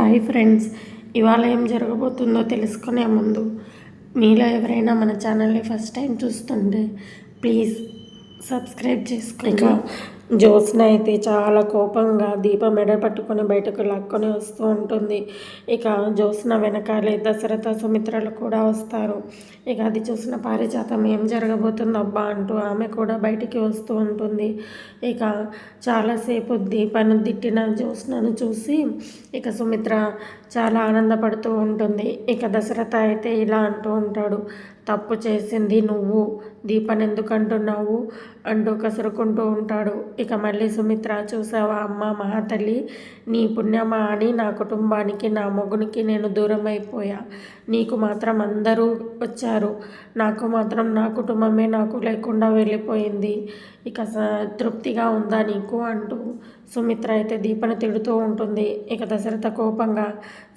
Hi friends. ఇవాళ ఏం జరగబోతుందో తెలుసుకునే ముందు మీలో ఎవరైనా మన ఛానల్ని ఫస్ట్ టైం చూస్తుంటే ప్లీజ్ సబ్స్క్రైబ్ చేసుకోండి. జ్యోత్స్న అయితే చాలా కోపంగా దీపం మెడ పట్టుకొని బయటకు లాక్కొని వస్తూ ఉంటుంది. ఇక జ్యోత్స్న వెనకాలే దశరథ సుమిత్రలు కూడా వస్తారు. ఇక అది చూసిన పారిజాతం ఏం జరగబోతుందో అబ్బా అంటూ ఆమె కూడా బయటికి వస్తూ ఉంటుంది. ఇక చాలాసేపు దీపాన్ని తిట్టిన జ్యోత్స్నను చూసి ఇక సుమిత్ర చాలా ఆనందపడుతూ ఉంటుంది. ఇక దశరథ అయితే ఇలా అంటూ ఉంటాడు తప్పు చేసింది నువ్వు. దీపని ఎందుకంటున్నావు? అంటూ కసురుకుంటూ ఉంటాడు. ఇక మళ్ళీ సుమిత్ర చూసావా అమ్మ మహాతల్లి? నీ పుణ్యమా అని నా కుటుంబానికి నా మొగునికి నేను దూరం అయిపోయా నీకు మాత్రం అందరూ వచ్చారు. నాకు మాత్రం నా కుటుంబమే నాకు లేకుండా వెళ్ళిపోయింది. ఇక తృప్తిగా ఉందా నీకు? అంటూ సుమిత్ర అయితే దీపను తిడుతూ ఉంటుంది. ఇక దశరథ కోపంగా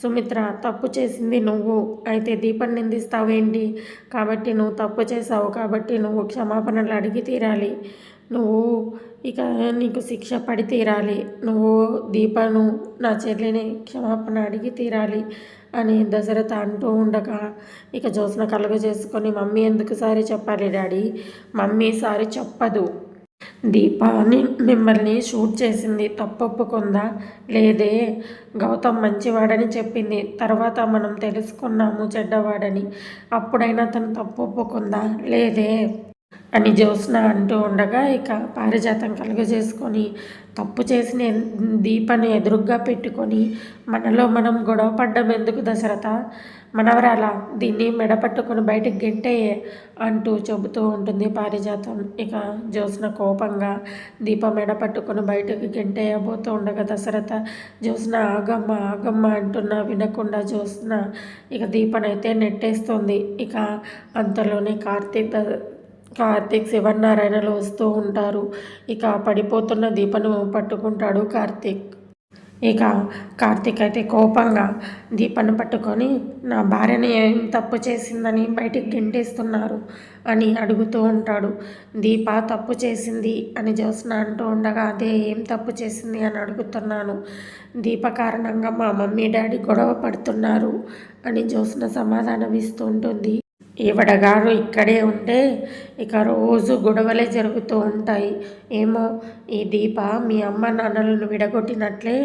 సుమిత్ర తప్పు చేసింది నువ్వు. అయితే దీపని నిందిస్తావేంటి? కాబట్టి నువ్వు తప్పు చేసావు కాబట్టి నువ్వు క్షమాపణలు అడిగి తీరాలి. నువ్వు ఇక నీకు శిక్ష పడి తీరాలి. నువ్వు దీపను నా చెల్లిని క్షమాపణ అడిగి తీరాలి అని దశరథ అంటూ ఉండగా ఇక జ్యోత్స్న కలుగ చేసుకొని మమ్మీ ఎందుకు సారి చెప్పాలి డాడీ? మమ్మీ సారి చెప్పదు. దీపాని మిమ్మల్ని షూట్ చేసింది తప్పొప్పుకుందా? లేదే గౌతమ్ మంచివాడని చెప్పింది. తర్వాత మనం తెలుసుకున్నాము చెడ్డవాడని. అప్పుడైనా తను తప్పొప్పుకుందా? లేదే అని జ్యోత్స్న అంటూ ఉండగా ఇక పారిజాతం కలుగజేసుకొని తప్పు చేసిన దీపాన్ని ఎదురుగ్గా పెట్టుకొని మనలో మనం గొడవ పడ్డం ఎందుకు దశరథ? మనవరాల దీన్ని మెడపట్టుకుని బయటకు గెంటేయే అంటూ చెబుతూ ఉంటుంది పారిజాతం. ఇక జ్యోత్స్న కోపంగా దీప మెడ పట్టుకుని బయటకు గెంటేయబోతూ ఉండగా దశరథ జ్యోత్స్న ఆగమ్మ ఆగమ్మ అంటున్నా వినకుండా జ్యోత్స్న. ఇక దీపనైతే నెట్టేస్తుంది. ఇక అంతలోనే కార్తీక్ కార్తీక్ శివనారాయణలు వస్తూ ఉంటారు. ఇక పడిపోతున్న దీపను పట్టుకుంటాడు కార్తీక్. ఇక కార్తీక్ అయితే కోపంగా దీపను పట్టుకొని నా భార్యని ఏం తప్పు చేసిందని బయటికి గెంటేస్తున్నారు? అని అడుగుతూ ఉంటాడు. దీప తప్పు చేసింది? అని జ్యోత్స్న అంటూ ఉండగా అదే ఏం తప్పు చేసింది? అని అడుగుతున్నాను. దీప కారణంగా మా మమ్మీ డాడీ గొడవ పడుతున్నారు? అని జ్యోత్స్న సమాధానం ఇస్తూ ఈవిడగారు ఇక్కడే ఉంటే ఇక రోజు గొడవలే జరుగుతూ ఉంటాయి. ఏమో ఈ దీప మీ అమ్మ నాన్నలను విడగొట్టినట్లే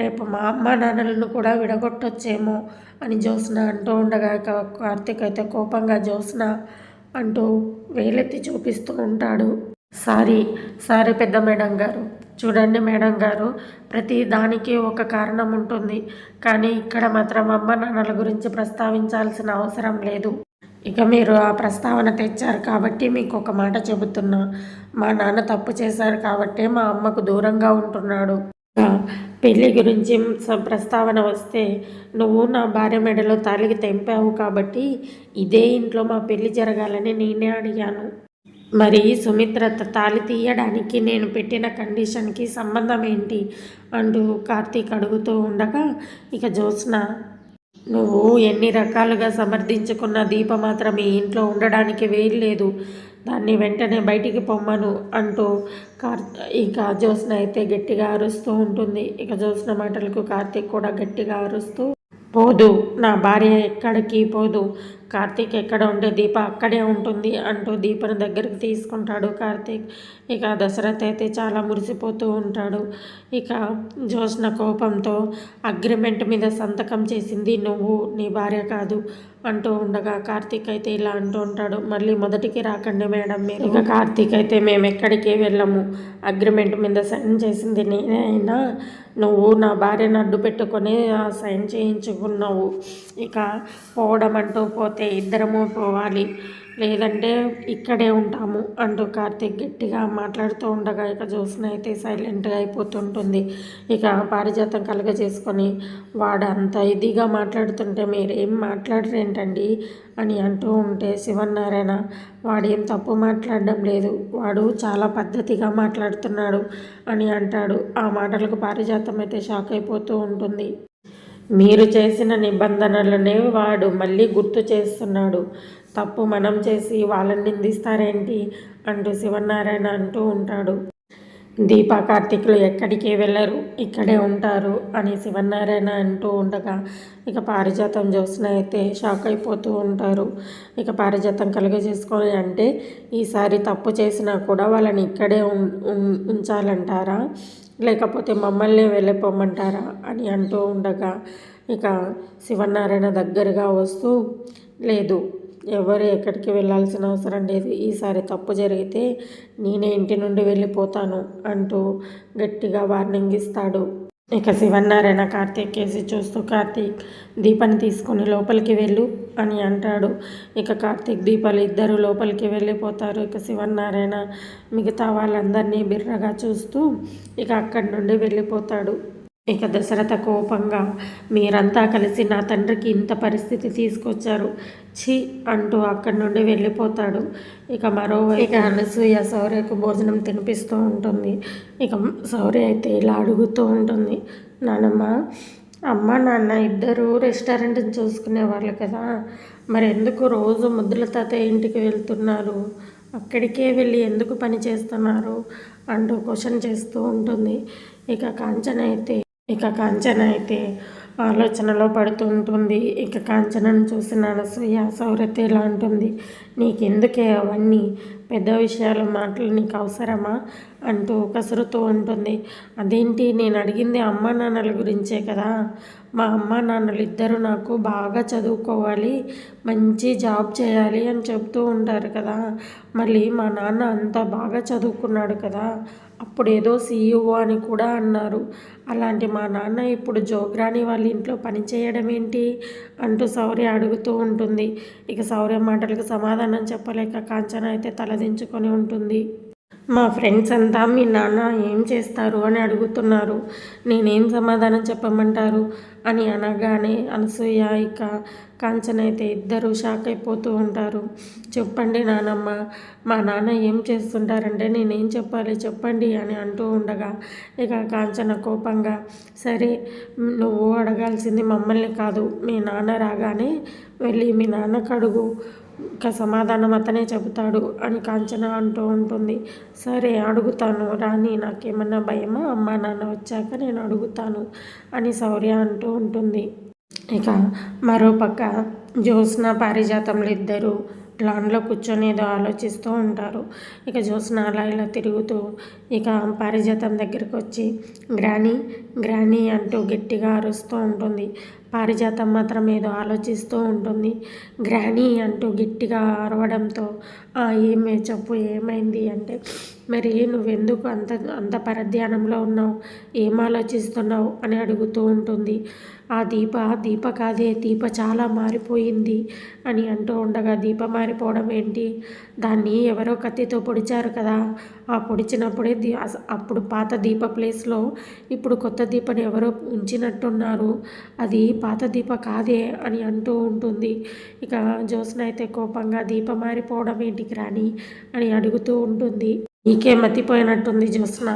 రేపు మా అమ్మ నాన్నలను కూడా విడగొట్టొచ్చేమో అని జ్యోత్స్న అంటూ ఉండగా కార్తీక్ అయితే కోపంగా జ్యోత్స్న అంటూ వేలెత్తి చూపిస్తూ ఉంటాడు. సారీ సారీ పెద్ద మేడం గారు. చూడండి మేడం గారు ప్రతి దానికి ఒక కారణం ఉంటుంది. కానీ ఇక్కడ మాత్రం అమ్మ నాన్నల గురించి ప్రస్తావించాల్సిన అవసరం లేదు. ఇక మీరు ఆ ప్రస్తావన తెచ్చారు కాబట్టి మీకు ఒక మాట చెబుతున్నా. మా నాన్న తప్పు చేశారు కాబట్టి మా అమ్మకు దూరంగా ఉంటున్నాడు. పెళ్ళి గురించి ప్రస్తావన వస్తే నువ్వు నా భార్య మెడలో తాలికి తెంపావు కాబట్టి ఇదే ఇంట్లో మా పెళ్ళి జరగాలని నేనే అడిగాను. మరి సుమిత్ర తాలి తీయడానికి నేను పెట్టిన కండిషన్కి సంబంధం ఏంటి? అంటూ కార్తీక్ అడుగుతూ ఉండగా ఇక జ్యోత్స్న నువ్వు ఎన్ని రకాలుగా సమర్థించుకున్న దీప మాత్రం ఈ ఇంట్లో ఉండడానికి వేయలేదు దాన్ని వెంటనే బయటికి పొమ్మను అంటూ కార్ ఇక జ్యోత్స్న అయితే గట్టిగా అరుస్తూ ఉంటుంది. ఇక జ్యోత్స్న మాటలకు కార్తీక్ కూడా గట్టిగా అరుస్తూ పోదు నా భార్య ఎక్కడికి పోదు. కార్తీక్ ఎక్కడ ఉంటే దీప అక్కడే ఉంటుంది అంటూ దీపను దగ్గరికి తీసుకుంటాడు కార్తీక్. ఇక దశరథ్ అయితే చాలా మురిసిపోతూ ఉంటాడు. ఇక జోష్న కోపంతో అగ్రిమెంట్ మీద సంతకం చేసింది నువ్వు నీ భార్య కాదు అంటూ ఉండగా కార్తీక్ అయితే ఇలా అంటూ ఉంటాడు. మళ్ళీ మొదటికి రాకండి మేడం మీరు. ఇక కార్తీక్ అయితే మేము ఎక్కడికి వెళ్ళము అగ్రిమెంట్ మీద సైన్ చేసింది నేనే అయినా నువ్వు నా భార్యను అడ్డు పెట్టుకొని సైన్ చేయించుకున్నావు. ఇక పోవడం అంటూ పోతే ఇద్దరము పోవాలి. లేదంటే ఇక్కడే ఉంటాము అంటూ కార్తీక్ గట్టిగా మాట్లాడుతూ ఉండగా ఇక జ్యోత్స్న అయితే సైలెంట్గా అయిపోతుంటుంది. ఇక పారిజాతం కలగజేసుకొని వాడు అంత ఇదిగా మాట్లాడుతుంటే మీరేం మాట్లాడరేంటండి? అని అంటూ ఉంటే శివనారాయణ వాడేం తప్పు మాట్లాడడం లేదు. వాడు చాలా పద్ధతిగా మాట్లాడుతున్నాడు అని అంటాడు. ఆ మాటలకు పారిజాతం అయితే షాక్ అయిపోతూ ఉంటుంది. మీరు చేసిన నిబంధనలనే వాడు మళ్ళీ గుర్తు చేస్తున్నాడు. తప్పు మనం చేసి వాళ్ళని నిందిస్తారేంటి? అంటూ శివనారాయణ అంటూ ఉంటాడు. దీపా కార్తీకులు ఎక్కడికి వెళ్ళరు? ఇక్కడే ఉంటారు అని శివనారాయణ అంటూ ఉండగా ఇక పారిజాతం జ్యోత్స్న అయితే షాక్ అయిపోతూ ఉంటారు. ఇక పారిజాతం కలుగజేసుకొని అంటే ఈసారి తప్పు చేసినా కూడా వాళ్ళని ఇక్కడే ఉం- ఉం- ఉంచాలంటారా? లేకపోతే మమ్మల్ని వెళ్ళిపోమంటారా అని అంటూ ఉండగా ఇక శివనారాయణ దగ్గరగా వస్తూ లేదు ఎవరు ఎక్కడికి వెళ్ళాల్సిన అవసరం లేదు. ఈసారి తప్పు జరిగితే నేనే ఇంటి నుండి వెళ్ళిపోతాను అంటూ గట్టిగా వార్నింగ్ ఇస్తాడు. ఇక శివన్నారాయణ కార్తీక్ కేసి చూస్తూ కార్తీక్ దీపాన్ని తీసుకొని లోపలికి వెళ్ళు అని అంటాడు. ఇక కార్తీక్ దీపాలు ఇద్దరు లోపలికి వెళ్ళిపోతారు. ఇక శివన్నారాయణ మిగతా వాళ్ళందరినీ బిర్రగా చూస్తూ ఇక అక్కడి నుండి వెళ్ళిపోతాడు. ఇక దశరథ కోపంగా మీరంతా కలిసి నా తండ్రికి ఇంత పరిస్థితి తీసుకొచ్చారు. ఛీ అంటూ అక్కడి నుండి వెళ్ళిపోతాడు. ఇక మరోవైపు ఇక అనసూయ సౌర్యకు భోజనం తినిపిస్తూ ఉంటుంది. ఇక సౌర్య అయితే ఇలా అడుగుతూ ఉంటుంది. నానమ్మ అమ్మ నాన్న ఇద్దరు రెస్టారెంట్ని చూసుకునే వాళ్ళు కదా. మరి ఎందుకు రోజు ముద్దుల తాతయ్య ఇంటికి వెళ్తున్నారు? అక్కడికే వెళ్ళి ఎందుకు పని చేస్తున్నారు? అంటూ క్వశ్చన్ చేస్తూ ఉంటుంది. ఇక కాంచన అయితే ఇక కాంచన అయితే ఆలోచనలో పడుతూ ఉంటుంది. ఇక కాంచనను చూసిన అనసూయ సౌరతి ఇలా అంటుంది నీకెందుకే అవన్నీ? పెద్ద విషయాలు మాటలు నీకు అవసరమా? అంటూ కసురుతూ ఉంటుంది. అదేంటి? నేను అడిగింది అమ్మా నాన్నల గురించే కదా. మా అమ్మా నాన్నలు ఇద్దరు నాకు బాగా చదువుకోవాలి మంచి జాబ్ చేయాలి అని చెప్తూ ఉంటారు కదా. మళ్ళీ మా నాన్న అంత బాగా చదువుకున్నాడు కదా. అప్పుడు ఏదో సీఈఓ అని కూడా అన్నారు. అలాంటి మా నాన్న ఇప్పుడు జోగ్రాని వాళ్ళ ఇంట్లో పని చేయడం ఏంటి అంటూ శౌర్య అడుగుతూ ఉంటుంది. ఇక శౌర్య మాటలకు సమాధానం చెప్పలేక కాంచన అయితే తలదించుకొని ఉంటుంది. మా ఫ్రెండ్స్ అంతా మీ నాన్న ఏం చేస్తారు? అని అడుగుతున్నారు. నేనేం సమాధానం చెప్పమంటారు? అని అనగానే అనసూయ ఇక కాంచన అయితే ఇద్దరు షాక్ అయిపోతూ ఉంటారు. చెప్పండి నానమ్మ మా నాన్న ఏం చేస్తుంటారంటే నేనేం చెప్పాలి చెప్పండి అని అంటూ ఉండగా ఇక కాంచన కోపంగా సరే నువ్వు అడగాల్సింది మమ్మల్ని కాదు మీ నాన్న రాగానే వెళ్ళి మీ నాన్నకు అడుగు. ఇంకా సమాధానం అతనే చెబుతాడు అని కాంచన అంటూ ఉంటుంది. సరే అడుగుతాను. రాని నాకేమన్నా భయమా? అమ్మా నాన్న వచ్చాక నేను అడుగుతాను అని శౌర్య అంటూ ఉంటుంది. ఇక మరోపక్క జ్యోత్స్న పారిజాతంలో ఇద్దరు లాన్లో కూర్చొని ఏదో ఆలోచిస్తూ ఉంటారు. ఇక జ్యోత్స్న అలా ఇలా తిరుగుతూ ఇక పారిజాతం దగ్గరికి వచ్చి గ్రానీ గ్రానీ అంటూ గట్టిగా అరుస్తూ ఉంటుంది. పారిజాతం మాత్రం ఏదో ఆలోచిస్తూ ఉంటుంది. గ్రానీ అంటూ గట్టిగా అరవడంతో "ఆ, ఏమే చెప్పు ఏమైంది? అంటే మరి నువ్వెందుకు అంత అంత పరధ్యానంలో ఉన్నావు? ఏం ఆలోచిస్తున్నావు? అని అడుగుతూ ఉంటుంది. ఆ దీప దీప కాదే దీప చాలా మారిపోయింది అని అంటూ ఉండగా దీప మారిపోవడం ఏంటి? దాన్ని ఎవరో కత్తితో పొడిచారు కదా. ఆ పొడిచినప్పుడే దీ అప్పుడు పాత దీప ప్లేస్లో ఇప్పుడు కొత్త దీపని ఎవరో ఉంచినట్టున్నారు. అది పాత దీప కాదే అని అంటూ ఉంటుంది. ఇక జ్యోత్స్న అయితే కోపంగా దీప మారిపోవడం ఏంటికి రాని అని అడుగుతూ ఉంటుంది. నీకే మతిపోయినట్టుంది జ్యోత్స్న.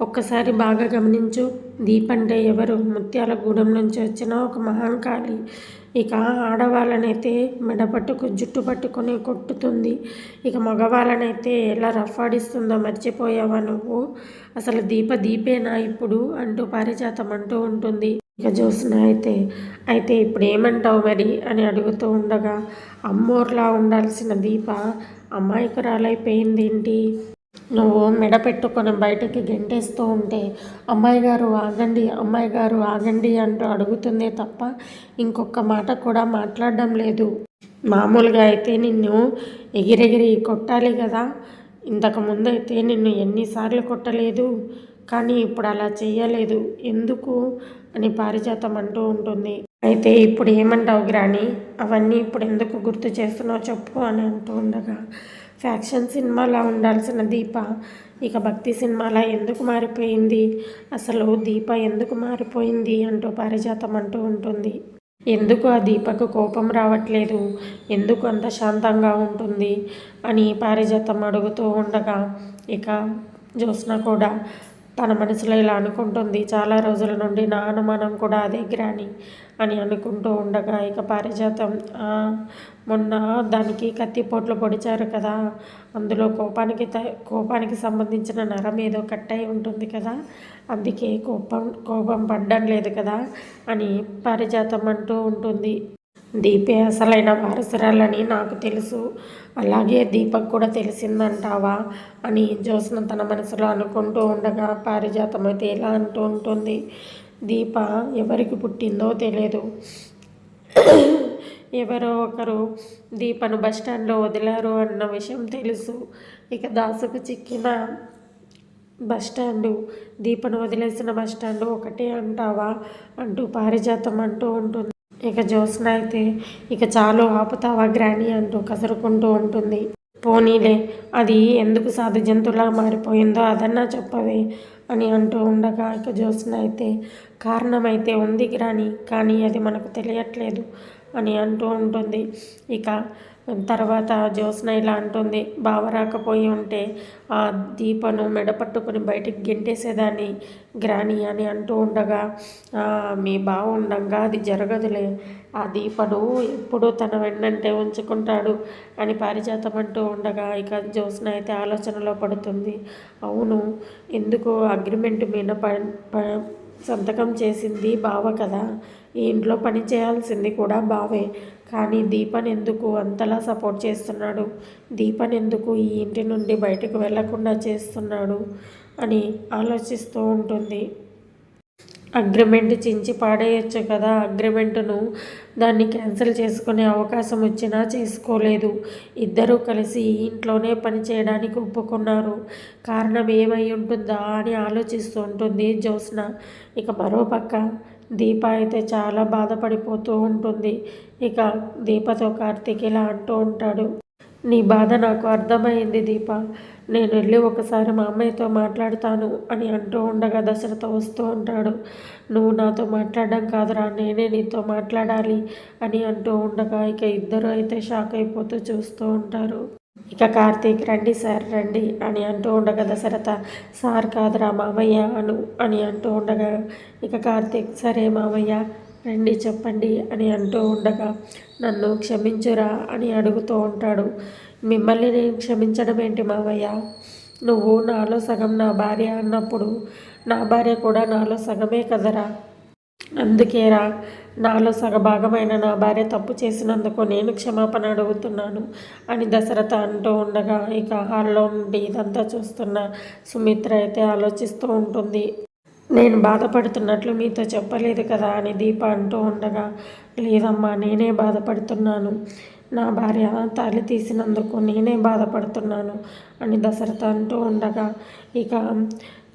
ఒక్కసారి బాగా గమనించు. దీపంటే ఎవరు ముత్యాల గూడెం నుంచి వచ్చిన ఒక మహంకాళి ఇక ఆడవాళ్ళనైతే మెడపట్టుకు జుట్టు పట్టుకొని కొట్టుతుంది. ఇక మగవాళ్ళనైతే ఎలా రఫాడిస్తుందో మర్చిపోయావా నువ్వు? అసలు దీప దీపేనా ఇప్పుడు? అంటూ పారిజాతం అంటూ ఉంటుంది. ఇక జ్యోత్స్న అయితే అయితే ఇప్పుడు ఏమంటావు మరి? అని అడుగుతూ ఉండగా అమ్మోర్లా ఉండాల్సిన దీప అమాయకురాలైపోయింది ఏంటి నువ్వు మెడ పెట్టుకొని బయటికి గెంటేస్తూ ఉంటే అమ్మాయి గారు ఆగండి అమ్మాయి గారు ఆగండి అంటూ అడుగుతుందే తప్ప ఇంకొక మాట కూడా మాట్లాడడం లేదు. మామూలుగా అయితే నిన్ను ఎగిరెగిరి కొట్టాలి కదా. ఇంతకుముందు అయితే నిన్ను ఎన్నిసార్లు కొట్టలేదు కానీ ఇప్పుడు అలా చేయలేదు ఎందుకు? అని పారిజాతం అంటూ ఉంటుంది. అయితే ఇప్పుడు ఏమంటావు గ్రాని? అవన్నీ ఇప్పుడు ఎందుకు గుర్తు చేస్తున్నావు చెప్పు అని అంటూ ఉండగా ఫ్యాక్షన్ సినిమాలా ఉండాల్సిన దీప? ఇక భక్తి సినిమాలా ఎందుకు మారిపోయింది? అసలు దీప ఎందుకు మారిపోయింది? అంటూ పారిజాతం అంటూ ఉంటుంది. ఎందుకు ఆ దీపకు కోపం రావట్లేదు? ఎందుకు అంత శాంతంగా ఉంటుంది? అని పారిజాతం అడుగుతూ ఉండగా ఇక జ్యోత్స్న కూడా తన మనసులో ఇలా అనుకుంటుంది. చాలా రోజుల నుండి నా అనుమానం కూడా అదే గ్రాని అని అనుకుంటూ ఉండగా ఇక పారిజాతం మొన్న దానికి కత్తిపోట్లు పొడిచారు కదా. అందులో కోపానికి త కోపానికి సంబంధించిన నరం ఏదో కట్ అయి ఉంటుంది కదా. అందుకే కోపం కోపం పడ్డం లేదు కదా అని పారిజాతం అంటూ ఉంటుంది. దీపే అసలైన వారసురాలని నాకు తెలుసు. అలాగే దీపక్ కూడా తెలిసిందంటావా? అని జ్యోత్స్న తన మనసులో అనుకుంటూ ఉండగా పారిజాతం అయితే ఎలా అంటూ ఉంటుంది. దీప ఎవరికి పుట్టిందో తెలియదు ఎవరో ఒకరు దీపను బస్టాండ్లో వదిలారు అన్న విషయం తెలుసు. ఇక దాసుకు చిక్కిన బస్టాండు దీపను వదిలేసిన బస్టాండు ఒకటే అంటావా? అంటూ పారిజాతం అంటూ ఉంటుంది. ఇక జ్యోత్స్న అయితే ఇక చాలు ఆపుతావా గ్రాని అంటూ కసురుకుంటూ ఉంటుంది. పోనీలే అది ఎందుకు సాధు జంతువులా మారిపోయిందో అదన్నా చెప్పవే అని అంటూ ఉండగా ఇక జ్యోత్స్న అయితే కారణమైతే ఉంది గ్రాని కానీ అది మనకు తెలియట్లేదు అని అంటూ ఉంటుంది. ఇక తర్వాత జ్యోత్స్న ఇలా అంటుంది బావ రాకపోయి ఉంటే ఆ దీపను మెడ పట్టుకుని బయటికి గెంటేసేదాన్ని గ్రాని అని అంటూ ఉండగా మీ బావ ఉండగా అది జరగదులే ఆ దీపను ఎప్పుడూ తన వెన్నంటే ఉంచుకుంటాడు అని పారిజాతం అంటూ ఉండగా ఇక జ్యోత్స్న అయితే ఆలోచనలో పడుతుంది అవును ఎందుకు అగ్రిమెంట్ మీద ప ప- సంతకం చేసింది బావ కదా ఈ ఇంట్లో పని చేయాల్సింది కూడా బావే కానీ దీపన్ ఎందుకు అంతలా సపోర్ట్ చేస్తున్నాడు? దీపన్ ఎందుకు ఈ ఇంటి నుండి బయటకు వెళ్ళకుండా చేస్తున్నాడు? అని ఆలోచిస్తూ ఉంటుంది. అగ్రిమెంట్ చించి పాడేయచ్చు కదా. అగ్రిమెంటును దాన్ని క్యాన్సిల్ చేసుకునే అవకాశం వచ్చినా చేసుకోలేదు. ఇద్దరూ కలిసి ఇంట్లోనే పని చేయడానికి ఒప్పుకున్నారు. కారణం ఏమై ఉంటుందా అని ఆలోచిస్తూ ఉంటుంది జ్యోత్స్న. ఇక మరోపక్క దీప అయితే చాలా బాధపడిపోతూ ఉంటుంది. ఇక దీపతో కార్తీక్ ఇలా అంటూ ఉంటాడు నీ బాధ నాకు అర్థమైంది దీప. నేను వెళ్ళి ఒకసారి మా అమ్మాయితో మాట్లాడతాను అని అంటూ ఉండగా దశరథ వస్తూ ఉంటాడు. నువ్వు నాతో మాట్లాడడం కాదురా నేనే నీతో మాట్లాడాలి అని అంటూ ఉండగా ఇక ఇద్దరు అయితే షాక్ అయిపోతూ చూస్తూ ఉంటారు. ఇక కార్తీక్ రండి సార్ రండి అని అంటూ ఉండగా దశరథ సార్ కాదురా మామయ్య అను అని అంటూ ఉండగా ఇక కార్తీక్ సరే మామయ్య రండి చెప్పండి అని అంటూ ఉండగా నన్ను క్షమించురా అని అడుగుతూ ఉంటాడు. మిమ్మల్ని నేను క్షమించడం ఏంటి మావయ్య నువ్వు నాలో సగం నా భార్య అన్నప్పుడు నా భార్య కూడా నాలో సగమే కదరా? అందుకేరా నాలో సగభాగమైన నా భార్య తప్పు చేసినందుకు నేను క్షమాపణ అడుగుతున్నాను అని దశరథ అంటూ ఉండగా ఇక హాల్లో నుండి ఇదంతా చూస్తున్న సుమిత్ర అయితే ఆలోచిస్తూ ఉంటుంది. నేను బాధపడుతున్నట్లు మీతో చెప్పలేదు కదా అని దీప అంటూ ఉండగా లేదమ్మా నేనే బాధపడుతున్నాను. నా భార్య తాళి తీసినందుకు నేనే బాధపడుతున్నాను అని దశరథ అంటూ ఉండగా ఇక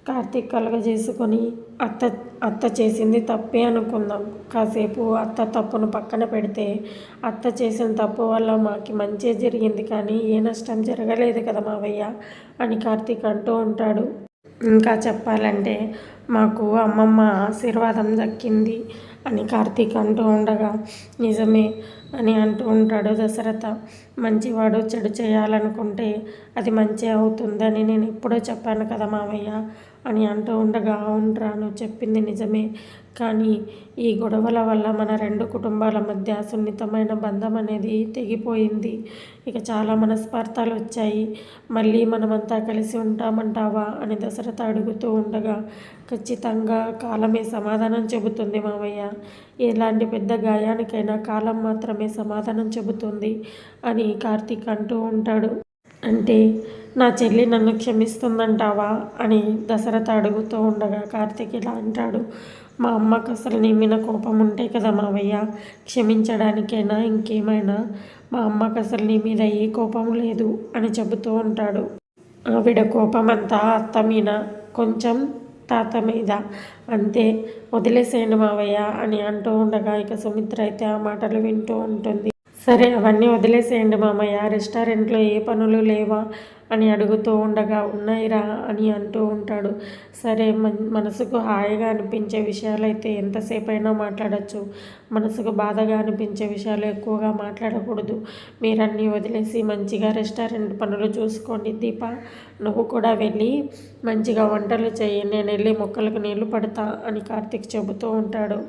కార్తీక్ కలగజేసుకొని అత్త అత్త చేసింది తప్పే అనుకుందాం. కాసేపు అత్త తప్పును పక్కన పెడితే అత్త చేసిన తప్పు వల్ల మాకి మంచి జరిగింది కానీ ఏ నష్టం జరగలేదు కదా మావయ్య అని కార్తీక్ అంటూ ఉంటాడు. ఇంకా చెప్పాలంటే మాకు అమ్మమ్మ ఆశీర్వాదం దక్కింది అని కార్తీక్ అంటూ ఉండగా నిజమే అని అంటూ ఉంటాడు దశరథ. మంచివాడు చెడు చేయాలనుకుంటే అది మంచి అవుతుందని నేను ఎప్పుడో చెప్పాను కదా మావయ్య అని అంటూ ఉండగా అవునరా నువ్వు చెప్పింది నిజమే. కానీ ఈ గొడవల వల్ల మన రెండు కుటుంబాల మధ్య సున్నితమైన బంధం అనేది తెగిపోయింది. ఇక చాలా మనస్పార్థాలు వచ్చాయి. మళ్ళీ మనమంతా కలిసి ఉంటామంటావా అని దశరథ అడుగుతూ ఉండగా ఖచ్చితంగా కాలమే సమాధానం చెబుతుంది మామయ్య. ఎలాంటి పెద్ద గాయానికైనా కాలం మాత్రమే సమాధానం చెబుతుంది అని కార్తీక్ అంటూ ఉంటాడు. అంటే నా చెల్లి నన్ను క్షమిస్తుందంటావా అని దశరథ అడుగుతూ ఉండగా కార్తీక్ ఇలా అంటాడు. మా అమ్మకు అసలు నీ మీద కోపం ఉంటే కదా మావయ్య క్షమించడానికైనా ఇంకేమైనా? మా అమ్మకు అసలు నీ మీద ఏ కోపం లేదు అని చెబుతూ ఉంటాడు. ఆవిడ కోపం అంతా అత్త మీద కొంచెం తాత మీద. అంతే. వదిలేసేయండి మావయ్య అని అంటూ ఉండగా ఇక సుమిత్ర అయితే ఆ మాటలు వింటూ ఉంటుంది. సరే అవన్నీ వదిలేసేయండి మామయ్య. రెస్టారెంట్లో ఏ పనులు లేవా అని అడుగుతూ ఉండగా ఉన్నాయిరా అని అంటూ ఉంటాడు. సరే మనసుకు హాయిగా అనిపించే విషయాలైతే ఎంతసేపైనా మాట్లాడచ్చు. మనసుకు బాధగా అనిపించే విషయాలు ఎక్కువగా మాట్లాడకూడదు. మీరన్నీ వదిలేసి మంచిగా రెస్టారెంట్ పనులు చూసుకోండి దీప. నువ్వు కూడా వెళ్ళి మంచిగా వంటలు చేయి నేను వెళ్ళి మొక్కలకు నీళ్ళు పడతా అని కార్తిక్ చెబుతూ ఉంటాడు.